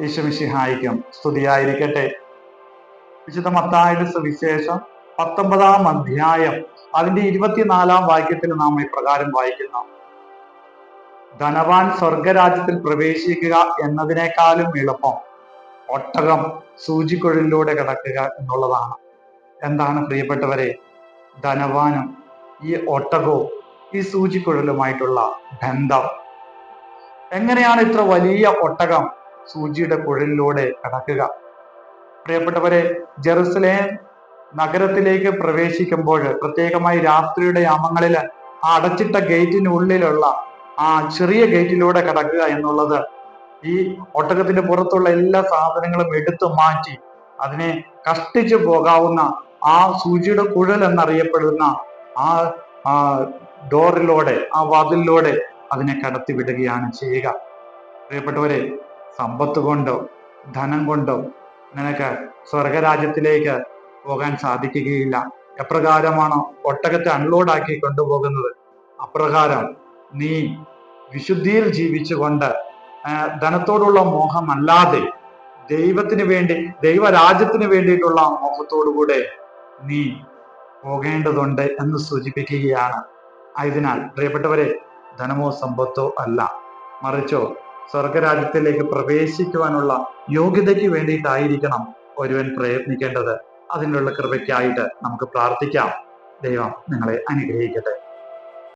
ഈശമിഷിഹായിക്കും സ്തുതിയായിരിക്കട്ടെ. വിശുദ്ധ മത്തായുടെ സുവിശേഷം പത്തൊമ്പതാം അധ്യായം അതിന്റെ ഇരുപത്തിനാലാം വാക്യത്തിൽ നാം ഇപ്രകാരം വായിക്കുന്നു. ധനവാൻ സ്വർഗരാജ്യത്തിൽ പ്രവേശിക്കുക എന്നതിനേക്കാളും എളുപ്പം ഒട്ടകം സൂചിക്കുഴലിലൂടെ കിടക്കുക എന്നുള്ളതാണ്. എന്താണ് പ്രിയപ്പെട്ടവരെ? ധനവാനും ഈ ഒട്ടകവും ഈ സൂചിക്കുഴലുമായിട്ടുള്ള ബന്ധം. എങ്ങനെയാണ് ഇത്ര വലിയ ഒട്ടകം സൂചിയുടെ കുഴലിലൂടെ കടക്കുക. പ്രിയപ്പെട്ടവരെ ജെറുസലേം നഗരത്തിലേക്ക് പ്രവേശിക്കുമ്പോൾ പ്രത്യേകമായി രാത്രിയുടെ യാമങ്ങളിൽ ആ അടച്ചിട്ട ഗേറ്റിനുള്ളിലുള്ള ആ ചെറിയ ഗേറ്റിലൂടെ കടക്കുക എന്നുള്ളത് ഈ ഒട്ടകത്തിന്റെ പുറത്തുള്ള എല്ലാ സാധനങ്ങളും എടുത്തു മാറ്റി അതിനെ കഷ്ടിച്ചു പോകാവുന്ന ആ സൂചിയുടെ കുഴൽ എന്നറിയപ്പെടുന്ന ആ ഡോറിലൂടെ ആ വാതിലിലൂടെ അതിനെ കടത്തി വിടുകയാണ് ചെയ്യുക. പ്രിയപ്പെട്ടവരെ സമ്പത്ത് കൊണ്ടോ ധനം കൊണ്ടോ നിനക്ക് സ്വർഗരാജ്യത്തിലേക്ക് പോകാൻ സാധിക്കുകയില്ല. എപ്രകാരമാണോ ഒട്ടകത്തെ അൺലോഡാക്കി കൊണ്ടുപോകുന്നത്? അപ്രകാരം നീ വിശുദ്ധിയിൽ ജീവിച്ചുകൊണ്ട് ധനത്തോടുള്ള മോഹമല്ലാതെ ദൈവത്തിന് വേണ്ടി ദൈവരാജ്യത്തിന് വേണ്ടിയിട്ടുള്ള മോഹത്തോടുകൂടെ നീ പോകേണ്ടതുണ്ട് എന്ന് സൂചിപ്പിക്കുകയാണ്. ആയതിനാൽ പ്രിയപ്പെട്ടവരെ ധനമോ സമ്പത്തോ അല്ല. മറിച്ചോ സ്വർഗരാജ്യത്തിലേക്ക് പ്രവേശിക്കുവാനുള്ള യോഗ്യതയ്ക്ക് വേണ്ടിയിട്ടായിരിക്കണം ഒരുവൻ പ്രയത്നിക്കേണ്ടത്. അതിനുള്ള കൃപയ്ക്കായിട്ട് നമുക്ക് പ്രാർത്ഥിക്കാം. ദൈവം നിങ്ങളെ അനുഗ്രഹിക്കട്ടെ.